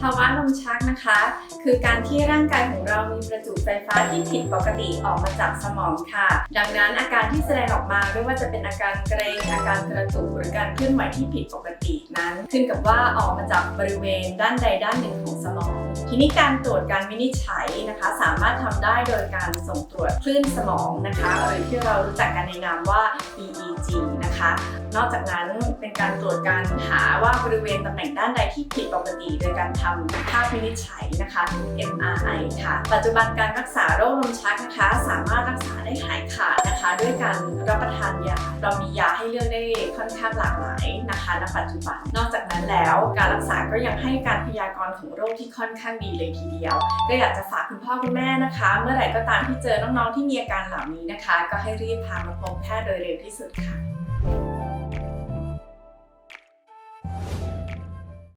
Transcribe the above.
ภาวะลมชักนะคะ คือการที่ร่างกายของเรามีประจุไฟฟ้าที่ผิดปกติออกมาจากสมองค่ะ ดังนั้นอาการที่แสดงออกมาไม่ว่าจะเป็นอาการเกรงอาการกระตุกหรือการเคลื่อนไหวที่ผิดปกตินั้น ขึ้นกับว่าออกมาจากบริเวณด้านใดด้านหนึ่งของสมอง ทีนี้การตรวจการวินิจฉัยนะคะ สามารถทำได้โดยการส่งตรวจคลื่นสมองนะคะหรือที่เรารู้จักกันในนามว่า EEG นะคะ นอกจากนั้นเป็นการตรวจการหาว่าบริเวณตำแหน่งด้านใดที่ผิดปกติ โดยการทำภาพวินิจฉัยนะคะ MRI ค่ะ ปัจจุบันการรักษาโรคลมชักนะคะ สามารถรักษาได้หาย การรับประทานยา เรามียาให้เลือกได้ค่อนข้างหลากหลายนะคะณปัจจุบัน นอกจากนั้นแล้วการรักษาก็ยังให้การพยากรณ์ของโรคที่ค่อนข้างดีเลยทีเดียว ก็อยากจะฝากคุณพ่อคุณแม่นะคะ เมื่อไหร่ก็ตามที่เจอน้องๆที่มีอาการเหล่านี้นะคะ ก็ให้รีบพามาพบแพทย์โดยเร็วที่สุดค่ะ